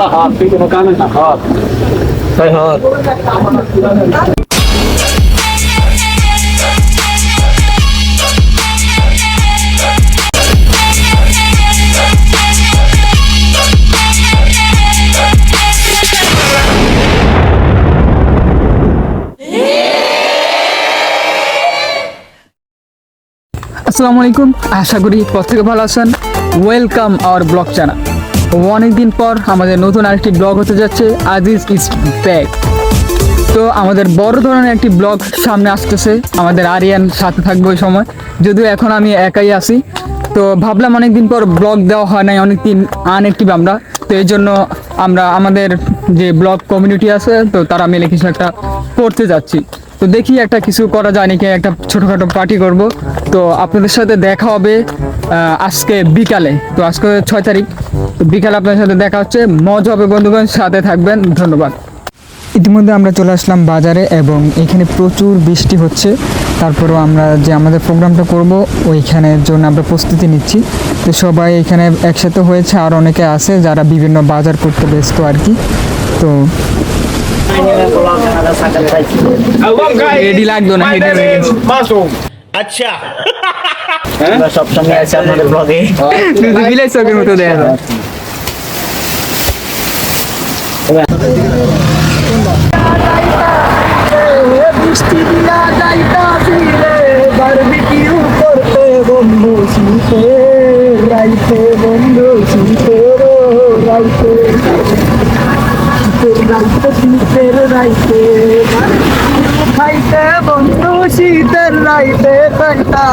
তো সাইডে ক্যামেরা দেখি রে দাদা গিয়ে সাইডে আসসালামু আলাইকুম আশা করি প্রত্যেকে ভালো আছেন। ওয়েলকাম আওয়ার ব্লগ চ্যানেল অনেকদিন পর আমাদের নতুন আরেকটি ব্লগ হতে যাচ্ছে, আজিজ ইস ব্যাক তো আমাদের বড় ধরনের একটি ব্লগ সামনে আসতেছে, আমাদের আরিয়ান সাথে থাকবে ওই সময়। যদিও এখন আমি একাই আছি, তো ভাবলাম অনেকদিন পর ব্লগ দেওয়া হয় নাই, অনেকদিন আনএক্টিভ আমরা। তো এই জন্য আমরা আমাদের যে ব্লগ কমিউনিটি আছে, তো তারা মিলে কিছু একটা করতে যাচ্ছি। তো দেখি একটা কিছু করা যায় নাকি, একটা ছোটোখাটো পার্টি করব। তো আপনাদের সাথে দেখা হবে আজকে বিকালে, তো আজকে ছয় তারিখ। বিকালে আপনার সাথে দেখা হচ্ছে। মজা হবে বন্ধুগণ সাথে থাকবেন। ধন্যবাদ। ইতিমধ্যে আমরা চলে আসলাম বাজারে এবং এখানে প্রচুর বৃষ্টি হচ্ছে। তারপরেও আমরা যে আমাদের প্রোগ্রামটা করব ওইখানের জন্য আমরা প্রস্তুতি নিচ্ছি। তো সবাই এখানে একসাথে হয়েছে আর অনেকে আছে যারা বিভিন্ন বাজার করতে ব্যস্ত আর কি। তো রেডি লাগতো না হেডে হয়ে? আচ্ছা আমরা সবসময় আছি আপনাদের ব্লগে চোখের মতো দেয়া যায় খাইতে বন্ধু শীতের রাইতে পেটা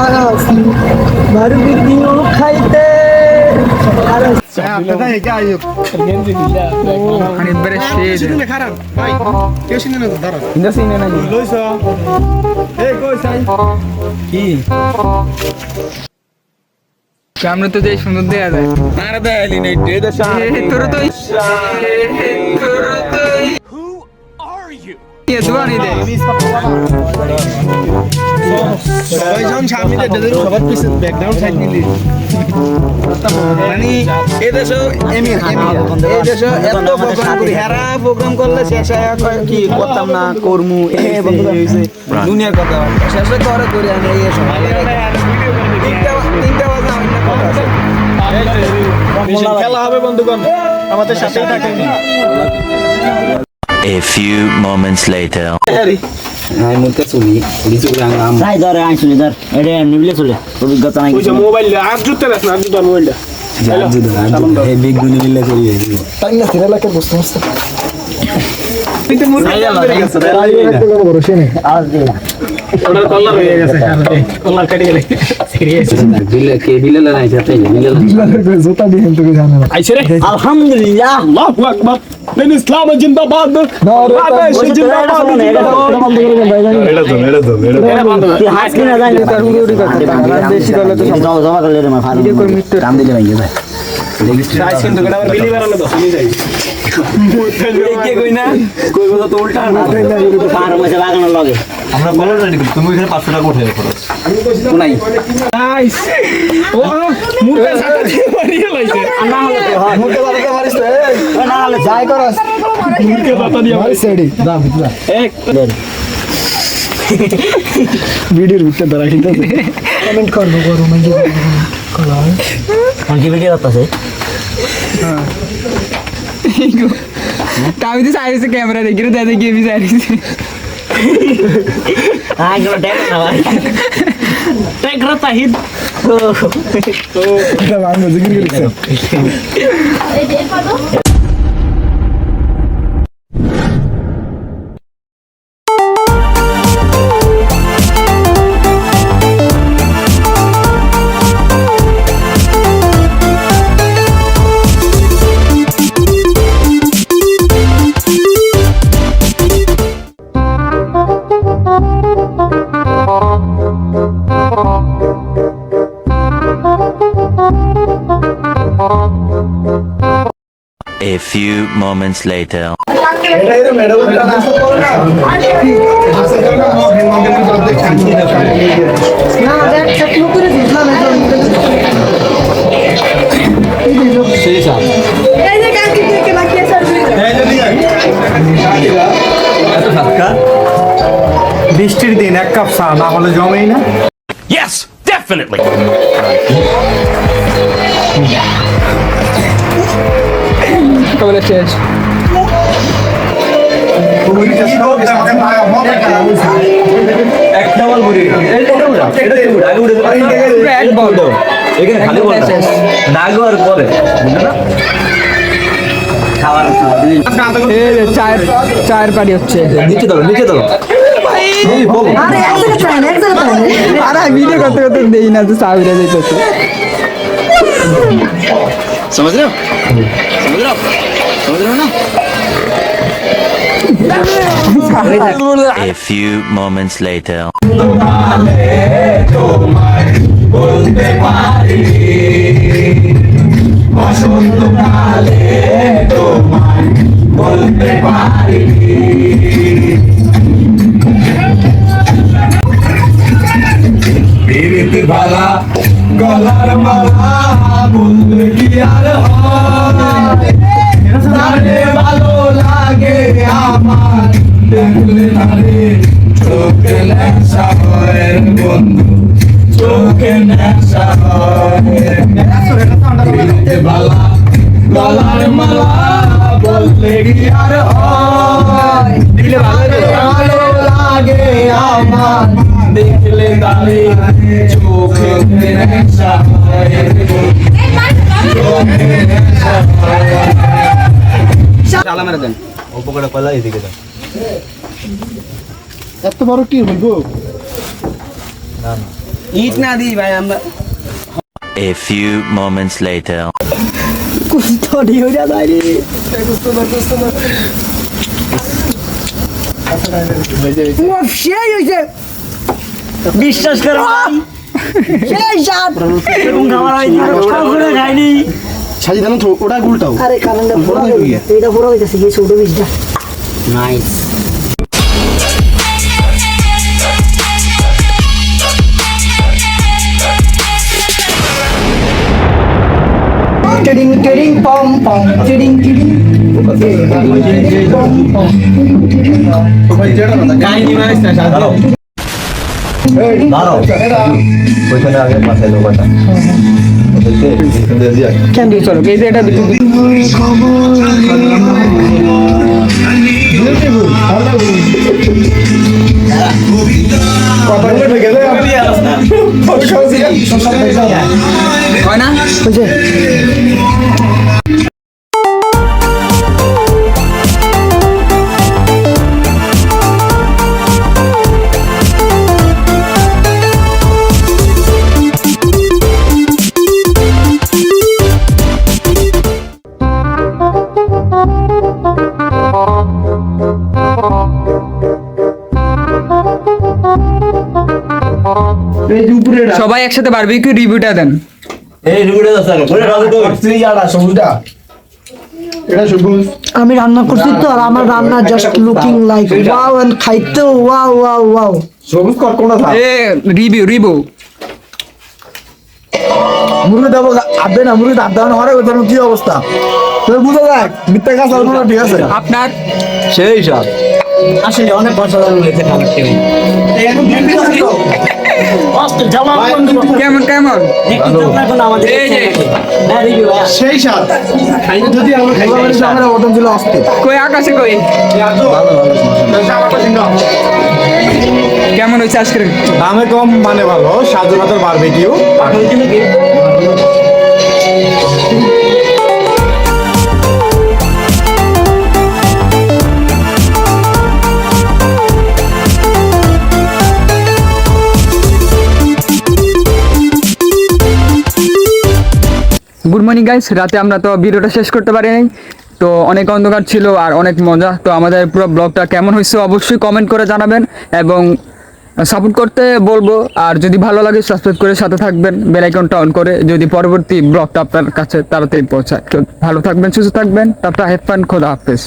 বারবিকিউ খাইতে বেরে শেড খারাপ ভাই কেউ শুনে না তো যাই সুন্দর দেয়া যায়। তোর তো করতাম না করমু এই বন্ধু হইছে। দুনিয়ার কথা। শেষে করে করি আমি এই সময় তিনটা তিনটা বাজে কথা আছে। খেলা হবে বন্ধুগণ। আমাদের সাথেই থাকেন। A few moments later. যাই ধরে আইসুলি ধর এটা নিবলে চলে অভিজ্ঞতা নাই কিছু মোবাইল আর জুতে না আর জুতে মোবাইলটা আওয়াজ দিই না ওটার কল্লার হয়ে গেছে কল্লার কেটে গেলে আলহামদুলিল্লাহ আল্লাহু আকবার দিন ইসলাম জিন্দাবাদ বাংলাদেশ জিন্দাবাদ তুই হাস কিনা জানি বেশি করলে তো জমা জমা করলে রে। মা ফারুক কাম দিলে ভাই ভাই সাইজ কিন্তু এটা বিলি তো আমি যাই কই না কই কথা তো উল্টা না পার মাসে বাগানোর লগে নাইস ও মুখে সাথে দিয়ে মারিয়ে লাইছে। না হলে তো হয় মুখে বাড়াতে পারিস তো না হলে যাই করস। মুখে কথা দিয়ে মারিছে। এক। ভিডিওর ভিতরে ধরা কিন্তু কোন কি ভিডিও করতেছে আমি তো সাইডে ক্যামেরা দেখি রে দাদা গিয়ে সাইডে আই গুলো দেখ না ভাই টেক রা তাহিদ A few moments later. এই যে কাকি থেকে বাকি আছে বৃষ্টির দিন এক কাপ চা না হলে জমেই না। Yes, definitely. পরে খাবার এই যে চায়ের চায়ের হচ্ছে। নিচে দাও নিচে দাও আরে এক জায়গায় থাকেন এক জায়গায় থাকেন আরে ভিডিও করতে করতে দেই না তো চা উড়ে যাইতেছে समझ रहे हो समझ रहे हो समझ रहे हो ना A few moments later. গলার মালা, বললে কি আর জানে ভালো লাগে আমার, দেখলে তারে চোখে নেশা হয় বন্ধু, চোখে নেশা হয় বালা, গলার মালা, বললে কি আর হয়? ভালো লাগে আমার দেখলে তালে চোখে চালা মেরে দেন অল্প করে কলা এদিকে দেন এত বড় কি হইব না ইট না দিই ভাই আমরা A few moments later. কুস্তরি হইরা দাঁড়ি কুস্তর কুস্তর সেই হইছে বিশ্বাস করো সেই সাত খাবার হয়নি করে খাইনি। সাজি জানো তো ওটা গুলটাও। আরে কারণটা পুরো এটা পুরো হইতাছে কি ছোট বিজটা। নাইস টিডিং টিডিং পম পম টিডিং টিডিং কাহিনী মারিস না সাথে কেন চলো? এই যে এটা হয় না সবাই একসাথে বারবিকিউ রিভিউটা দেন। এই রুড়ে দাও স্যার ওরে রাজু তো এটা সবুজ। আমি রান্না করছি তো আর আমার রান্না just looking like wow and খাইতে ওয়াও ওয়াও ওয়াও সবুজ কর কোনটা থাক? এ রিভিউ রিভিউ মুরগি দেবো আদে না মুরগি দাঁত দেওয়া হরে ওদের কি অবস্থা? তুই বুঝে দেখ মিথ্যা কাজ আর কোনো ঠিক আছে? আপনার? সেই সব আসলে অনেক অসাধারণ হয়েছে খাবারটি কেমন কেমন? সেই স্বাদ। যদি আমরা খাইতে পারি আমরা ওটা ছিল আসতে কই আকাশে কই? কেমন হয়েছে আইসক্রিম? দামে কম মানে ভালো। সাজু হাতের বারবিকিউ গাইস রাতে আমরা তো ভিডিওটা শেষ করতে পারি নাই তো অনেক অন্ধকার ছিল আর অনেক মজা। তো আমাদের পুরো ব্লগটা কেমন হয়েছে অবশ্যই কমেন্ট করে জানাবেন এবং সাপোর্ট করতে বলব। আর যদি ভালো লাগে সাবস্ক্রাইব করে সাথে থাকবেন। বেল আইকনটা অন করে যদি পরবর্তী ব্লগটা আপনার কাছে তাড়াতাড়ি পৌঁছায়। তো ভালো থাকবেন, সুস্থ থাকবেন। তারপর হেডফান খোদা হাফেজ।